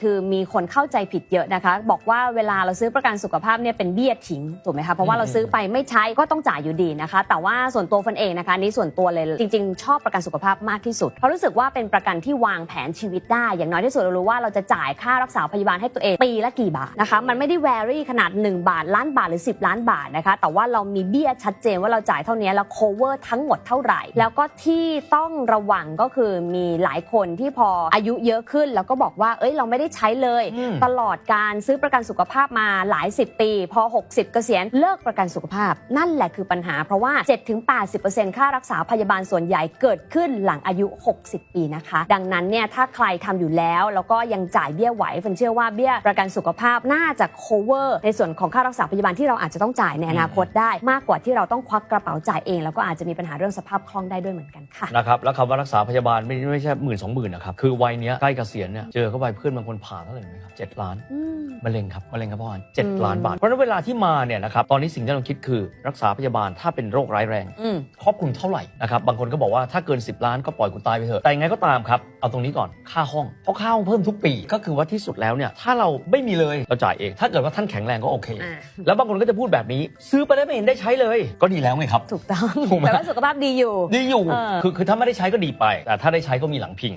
คือมีคนเข้าใจผิดเยอะนะคะ บอกว่าเวลาเราซื้อประกันสุขภาพเนี่ยเป็นเบี้ยทิ้งถูกไหมคะเพราะว่าเราซื้อไปไม่ใช้ก็ต้องจ่ายอยู่ดีนะคะ แต่ว่าส่วนตัวฟันเองนะคะนนี่ส่วนตัวเลยจริง ๆ ชอบประกันสุขภาพมากที่สุด เพราะรู้สึกว่าเป็นประกันที่วางแผนชีวิตได้ อย่างน้อยที่สุดเรารู้ว่าเราจะจ่ายค่ารักษาพยาบาลให้ตัวเองปีละกี่บาทนะคะมันไม่ได้แวรี่ขนาด 1 บาทล้านบาทหรือ 10 ล้านบาทนะคะแต่ว่าเรามีเบี้ยชัดเจนว่าเราจ่ายเท่านี้แล้ว cover ทั้งหมดเท่าไหร่ แล้วก็ที่ต้องระวังก็คือมีหลายคนที่พออายุเยอะขึ้นแล้วก็บอกว่าเอ้ยเราไม่ได้ใช้เลย อืม ตลอดการซื้อประกันสุขภาพมาหลาย 10 ปี พอ 60 เกษียณเลิกประกันสุขภาพ นั่นแหละคือปัญหาเพราะว่า 7-80%ค่ารักษาพยาบาลส่วนใหญ่เกิดขึ้นหลังอายุ 60 ปีนะคะ ดังนั้นเนี่ยถ้าใครทำอยู่แล้วแล้วก็ยังจ่ายเบี้ยไหวฟันเชื่อว่าเบี้ยประกันสุขภาพน่าจะ cover ในส่วนของค่ารักษาพยาบาลที่เราอาจจะต้องจ่ายในอนาคตได้มากกว่าที่เราต้องควักกระเป๋าจ่ายเอง แล้วก็อาจจะมีปัญหาเรื่องสภาพคล่องได้ด้วยเหมือนกันค่ะ นะครับแล้วคำว่ารักษาพยาบาลไม่ไม่ใช่หมื่นสองหมื่นนะครับคือวัยเนี้ยใกล้เกษียณเนี่ยเจอเข้าไปเพื่อนบางคนผ่าเท่าไหร่รู้ไหมครับเจ็ดล้านอืมมะเร็งครับมะเร็งครับพ่อเจ็ดอืมล้านบาท เพราะฉะนั้นเวลาที่มาเนี่ยนะครับตอนนี้สิ่งที่เราคิดคือรักษาพยาบาลถ้าเป็นโรคร้ายแรงอืมครอบคลุมเท่าไหร่นะครับบางคนก็บอกว่าถ้าเกิน 10 ล้านก็ปล่อยคุณตายไปเถอะแต่ยังไงก็ตามครับเอาตรงนี้ก่อนค่าห้องเพราะค่าห้องเพิ่มทุกปี ก็คือว่าที่สุดแล้วเนี่ยถ้าเราไม่มีเลยเราจ่ายเองถ้าเกิดว่าท่านแข็งแรงก็โอเคอ่าแล้วบางคนก็จะพูดแบบนี้ ซื้อไปได้วไม่เห็นได้ใช้เลย ก็ดีแล้วไงครับถูกต้องถูกไหมแต่ว่าสุขภาพดีอยู่ดีอยู่เออคือคือถ้าไม่ได้ใช้ก็ดีไปแต่ถ้าได้ใช้ก็มีหลังพิง